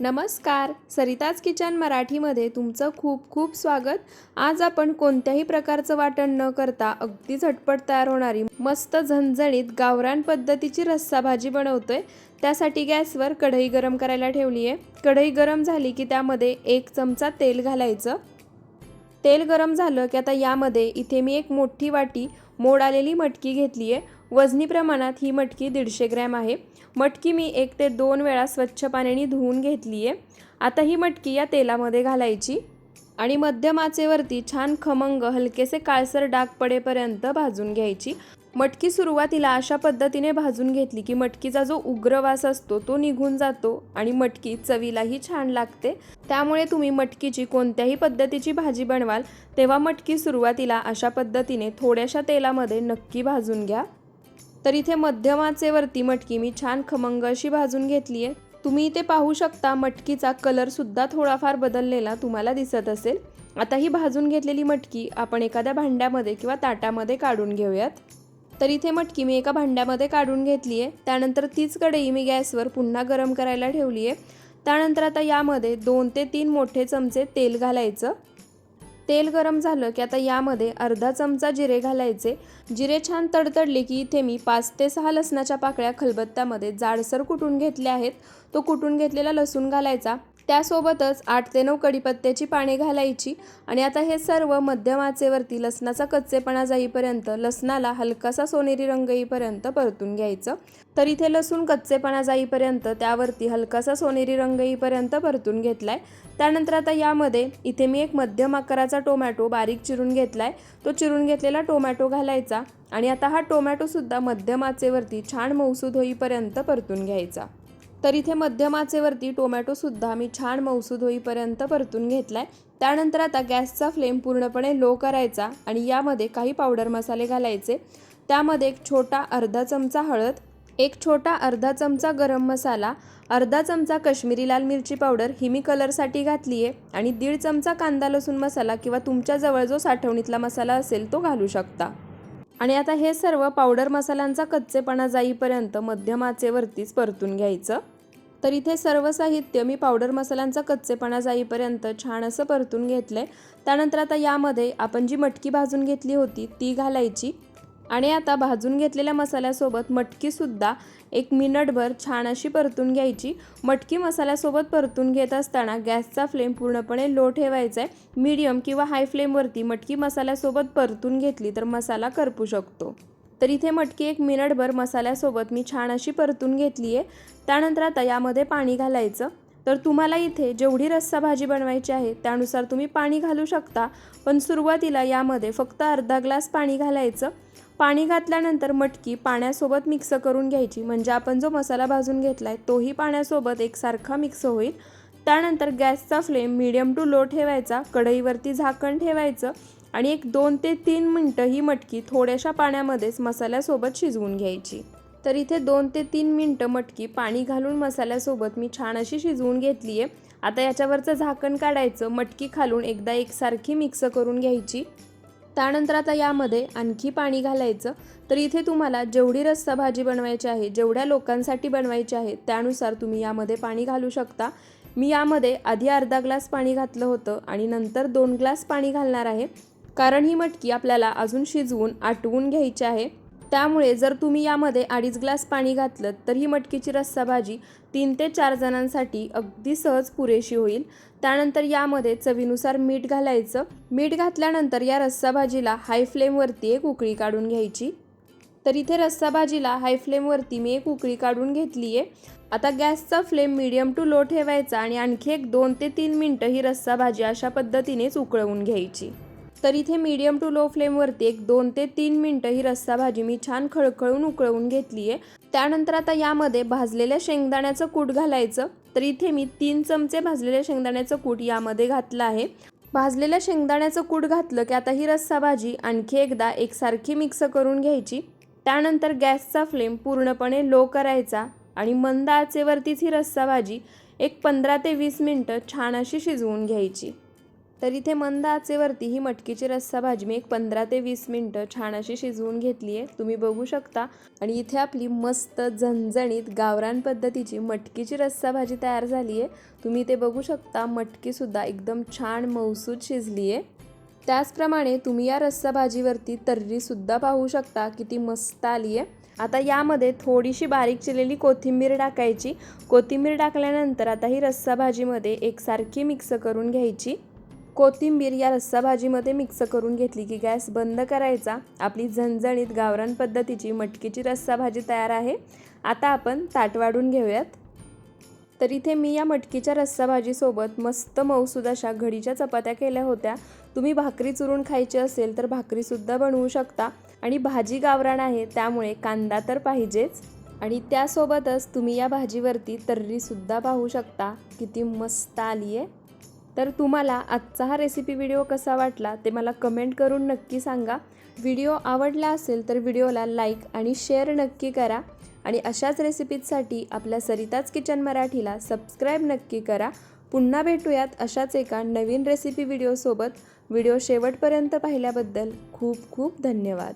नमस्कार. सरिताज किचन मराठीमध्ये तुमचं खूप खूप स्वागत. आज आपण कोणत्याही प्रकारचं वाटण न करता अगदी झटपट तयार होणारी मस्त झणझणीत गावरान पद्धतीची रस्सा भाजी बनवतोय. त्यासाठी गॅसवर कढई गरम करायला ठेवली आहे. कढई गरम झाली की त्यामध्ये एक चमचा तेल घालायचं. तेल गरम झालं की आता यामध्ये इथे मी एक मोठी वाटी मोड आलेली मटकी घेतली आहे वजनी प्रमाणात ही मटकी दीडशे ग्रॅम आहे. मटकी मी एक ते दोन वेळा स्वच्छ पाण्याने धुवून घेतली आहे आता ही मटकी या तेलामध्ये घालायची आणि मध्यम आचेवरती छान खमंग हलकेसे काळसर डाग पडेपर्यंत भाजून घ्यायची. मटकी सुरुवातीला अशा पद्धतीने भाजून घेतली की मटकीचा जो उग्र वास असतो तो निघून जातो आणि मटकी चवीलाही छान लागते. त्यामुळे तुम्ही मटकीची कोणत्याही पद्धतीची भाजी बनवाल तेव्हा मटकी सुरुवातीला अशा पद्धतीने थोड्याशा तेलामध्ये नक्की भाजून घ्या. तर इथे मध्यम आचेवरती मटकी मी छान खमंग अशी भाजून घेतली आहे तुम्ही इथे पाहू शकता मटकीचा कलरसुद्धा थोडाफार बदललेला तुम्हाला दिसत असेल. आता ही भाजून घेतलेली मटकी आपण एखाद्या भांड्यामध्ये किंवा ताटामध्ये काढून घेऊयात. तर इथे मटकी मी एका भांड्यामध्ये काढून घेतली आहे त्यानंतर तीच कढई मी गॅसवर पुन्हा गरम करायला ठेवली आहे त्यानंतर आता यामध्ये दोन ते तीन मोठे चमचे तेल घालायचं. तेल गरम झालं की आता यामध्ये अर्धा चमचा जिरे घालायचे. जिरे छान तडतडले की इथे मी पाच ते सहा लसणाच्या पाकळ्या खलबत्त्यामध्ये जाडसर कुटून घेतल्या आहेत. तो कुटून घेतलेला लसूण घालायचा. त्यासोबतच आठ ते नऊ कडीपत्त्याची पाने घालायची आणि आता हे सर्व मध्यम आचेवरती लसणाचा कच्चेपणा जाईपर्यंत लसणाला हलकासा सोनेरी रंग येईपर्यंत परतून घ्यायचं. तर इथे लसूण कच्चेपणा जाईपर्यंत त्यावरती हलकासा सोनेरी रंग येईपर्यंत परतून घेतलाय. त्यानंतर आता यामध्ये इथे मी एक मध्यम आकाराचा टोमॅटो बारीक चिरून घेतलाय. तो चिरून घेतलेला टोमॅटो घालायचा आणि आता हा टोमॅटोसुद्धा मध्यम आचेवरती छान मौसूद होईपर्यंत परतून घ्यायचा. तर इथे मध्यम आचेवरती टोमॅटोसुद्धा मी छान मौसूद होईपर्यंत परतून घेतलाय. त्यानंतर आता गॅसचा फ्लेम पूर्णपणे लो करायचा आणि यामध्ये काही पावडर मसाले घालायचे. त्यामध्ये एक छोटा अर्धा चमचा हळद एक छोटा अर्धा चमचा गरम मसाला अर्धा चमचा कश्मीरी लाल मिरची पावडर ही मी कलरसाठी घातली आहे आणि दीड चमचा कांदा लसूण मसाला किंवा तुमच्याजवळ जो साठवणीतला मसाला असेल तो घालू शकता. आणि आता हे सर्व पावडर मसाल्यांचा कच्चेपणा जाईपर्यंत मध्यम आचेवरतीच परतून घ्यायचं. तर इथे सर्व साहित्य मी पावडर मसाल्यांचा कच्चेपणा जाईपर्यंत छान असं परतून घेतलं आहे त्यानंतर आता यामध्ये आपण जी मटकी भाजून घेतली होती ती घालायची. आणि आता भाजून घेतलेल्या मसाल्यासोबत मटकीसुद्धा एक मिनटभर छान अशी परतून घ्यायची. मटकी मसाल्यासोबत परतून घेत असताना गॅसचा फ्लेम पूर्णपणे लो ठेवायचा आहे मीडियम किंवा हाय फ्लेमवरती मटकी मसाल्यासोबत परतून घेतली तर मसाला करपू शकतो. तर इथे मटकी एक मिनटभर मसाल्यासोबत मी छान अशी परतून घेतली आहे. त्यानंतर आता यामध्ये पाणी घालायचं. तर तुम्हाला इथे जेवढी रस्सा भाजी बनवायची आहे त्यानुसार तुम्ही पाणी घालू शकता. पण सुरुवातीला यामध्ये फक्त अर्धा ग्लास पाणी घालायचं. पाणी घातल्यानंतर मटकी पाण्यासोबत मिक्स करून घ्यायची. म्हणजे आपण जो मसाला भाजून घेतला आहे तोही पाण्यासोबत एकसारखा मिक्स होईल. त्यानंतर गॅसचा फ्लेम मिडियम टू लो ठेवायचा. कढईवरती झाकण ठेवायचं. आणि एक दोन ते तीन मिनटं ही मटकी थोड्याशा पाण्यामध्येच मसाल्यासोबत शिजवून घ्यायची. तर इथे दोन ते तीन मिनटं मटकी पाणी घालून मसाल्यासोबत मी छान अशी शिजवून घेतली आहे आता याच्यावरचं झाकण काढायचं मटकी खालून एकदा एकसारखी मिक्स करून घ्यायची. त्यानंतर आता यामध्ये आणखी पाणी घालायचं. तर इथे तुम्हाला जेवढी रस्सा भाजी बनवायची आहे जेवढ्या लोकांसाठी बनवायची आहे त्यानुसार तुम्ही यामध्ये पाणी घालू शकता. मी यामध्ये आधी अर्धा ग्लास पाणी घातलं होतं आणि नंतर दोन ग्लास पाणी घालणार आहे. कारण ही मटकी आपल्याला अजून शिजवून आटवून घ्यायची आहे. त्यामुळे जर तुम्ही यामध्ये अडीच ग्लास पाणी घातलं तर ही मटकीची रस्सा भाजी तीन ते चार जणांसाठी अगदी सहज पुरेशी होईल. त्यानंतर यामध्ये चवीनुसार मीठ घालायचं. मीठ घातल्यानंतर या रस्सा भाजीला हाय फ्लेमवरती एक उकळी काढून घ्यायची. तर इथे रस्सा भाजीला हाय फ्लेमवरती मी एक उकळी काढून घेतली आहे आता गॅसचा फ्लेम मिडियम टू लो ठेवायचा आणि आणखी एक दोन ते तीन मिनटं ही रस्सा भाजी अशा पद्धतीनेच उकळवून घ्यायची. तर इथे मीडियम टू लो फ्लेमवरती एक दोन ते तीन मिनटं ही रस्सा भाजी मी छान खळखळून उकळवून घेतली आहे त्यानंतर आता यामध्ये भाजलेल्या शेंगदाण्याचं कूट घालायचं. तर इथे मी तीन चमचे भाजलेल्या शेंगदाण्याचं कूट यामध्ये घातलं आहे. भाजलेल्या शेंगदाण्याचं कूट घातलं की आता ही रस्सा भाजी आणखी एकदा एकसारखी मिक्स करून घ्यायची. त्यानंतर गॅसचा फ्लेम पूर्णपणे लो करायचा आणि मंद आचेवरतीच ही रस्सा भाजी एक पंधरा ते वीस मिनटं छान अशी शिजवून घ्यायची. तर इथे मंद आचेवरती ही मटकीची रस्सा भाजी मी एक पंधरा ते वीस मिनटं छान अशी शिजवून घेतली आहे. तुम्ही बघू शकता. आणि इथे आपली मस्त झणझणीत गावरान पद्धतीची मटकीची रस्सा भाजी तयार झाली आहे. तुम्ही इथे बघू शकता मटकीसुद्धा एकदम छान मौसूद शिजली आहे. त्याचप्रमाणे तुम्ही या रस्सा भाजीवरती तर्रीसुद्धा पाहू शकता किती मस्त आली आहे. आता यामध्ये थोडीशी बारीक चिरलेली कोथिंबीर टाकायची. कोथिंबीर टाकल्यानंतर आता ही रस्सा भाजीमध्ये एकसारखी मिक्स करून घ्यायची. कोथिंबीर या रस्सा भाजीमध्ये मिक्स करून घेतली की गॅस बंद करायचा. आपली झणझणीत गावरान पद्धतीची मटकीची रस्सा भाजी तयार आहे. आता आपण ताट वाढून घेऊयात. तर इथे मी या मटकीच्या रस्सा भाजीसोबत मस्त मऊसूद अशा घडीच्या चपात्या केल्या होत्या. तुम्ही भाकरी चुरून खायची असेल तर भाकरीसुद्धा बनवू शकता. आणि भाजी गावरान आहे त्यामुळे कांदा तर पाहिजेच. आणि त्यासोबतच तुम्ही या भाजीवरती तर्रीसुद्धा पाहू शकता. किती मस्त आली आहे तर तुम्हाला आजचा हा रेसिपी व्हिडिओ कसा वाटला ते मला कमेंट करून नक्की सांगा. व्हिडिओ आवडला असेल तर व्हिडिओला लाईक आणि शेअर नक्की करा आणि अशाच रेसिपीजसाठी आपल्या सरिताच किचन मराठीला सबस्क्राईब नक्की करा. पुन्हा भेटूयात अशाच एका नवीन रेसिपी व्हिडिओसोबत व्हिडिओ शेवटपर्यंत पाहिल्याबद्दल खूप खूप धन्यवाद.